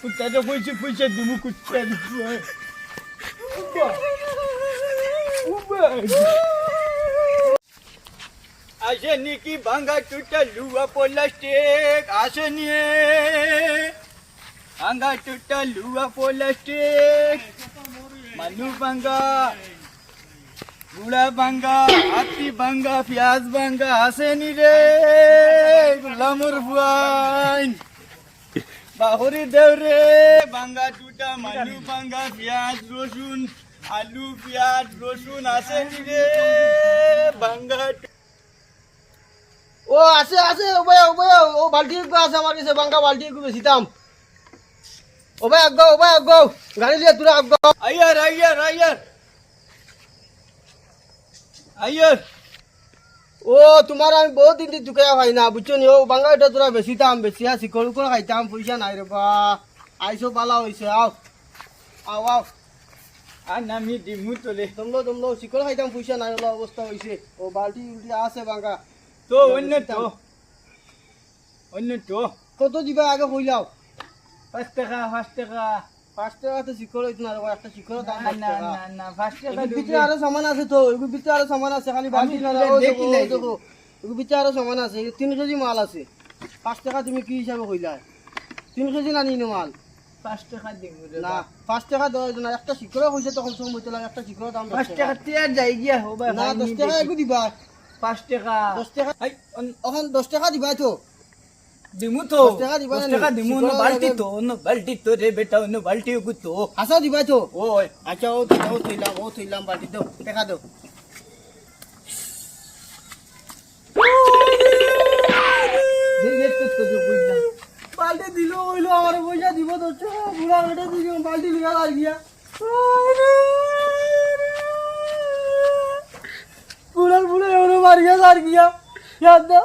Putada pojcie, pojcie, dumu kuceni. Uba. Uba. আসেনি কি ভাঙ্গা টুটা লুয়া প্লাস্টিক আসেনি ভাঙ্গা টুটা লুয়া প্লাস্টিক মানু ভাঙ্গা গুড়া ভাঙ্গা হাতি ভাঙ্গা পেঁয়াজ ভাঙ্গা আসেনি রে লামুর বুয়াইন বাহরি দেও রে, ভাঙ্গা টুটা মানু ভাঙ্গা, পেঁয়াজ, রসুন, আলু, পেঁয়াজ, রসুন আসেনি রে? ভাঙ্গা ও, আছে আছে, ও ভাই ও ভাই আছে আমার কাছে বাঙ্কা বালতি একটু বেশি দাম। ও ভাই আগাও ও ভাই আগাও গাড়ি লিয়ে তোরা আগাও আইয়ার আইয়ার আইয়ার। আইয়ার। ও তোমার আমি বহুত দিন দিন দুকায়া ভাই না বুঝছ নি? ও বাঙ্গা এটা তোরা বেশি দাম বেশি আছে করু করে খাইতাম পয়সা নাই রে বা আইসো পালা হইছে আও। আও আও। আর নামি ডিমু তোলে। তোমলো তোমলো শিকড় খাইতাম পয়সা নাই হলো অবস্থা হইছে ও বালতি উল্টি আছে বাঙ্গা তো অন্য তো। অন্য তো। কত দিবা আগে কইলাও পাঁচ টাকা পাঁচ টাকা। পাঁচ টাকা তো শিকড় হইতো না একটা শিকড় দাম না না না না পাঁচ টাকা এগুলোর ভিতরে আরও সামান আছে তো এগুলোর ভিতরে আরও সামান আছে খালি বালতি না দেখি নাই। দেখো। এগুলোর ভিতরে আরও সামান আছে তিন কেজি মাল আছে। পাঁচ টাকা তুমি কি হিসাবে কইলা তিন কেজি না নিনো মাল? পাঁচ টাকা রে না পাঁচ টাকা দেওয়া না একটা কইছে তখন সময় হইতো লাগে একটা শিকড় দাম পাঁচ টাকা। টাকা তিয়া যাই গিয়া হবে না দশ টাকা এগু দিবা। পাঁচ টাকা। দশ টাকা এখন দশ টাকা দিবা তো। দিমু তো টাকা দিবা দশ না টাকা নি? দিমু অন্য বালতি তো অন্য বালতি তো রে বেটা অন্য বালতি তো হাসা দিবা তো। ওই আচ্ছা ও তো থইলাম ও থইলাম বালতি দাও টাকা দাও। দেখে তো তো বুঝলাম বালতি দিল হইল আমার পয়সা দিব টাকা বুড়া বেটা দিল বালতি লিখা আর গিয়া। বুড়ার বুড়া এমন মার গিয়া আর গিয়া। ইয়াদ দাও।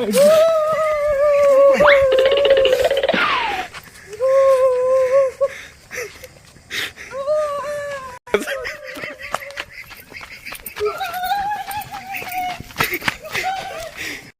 egg.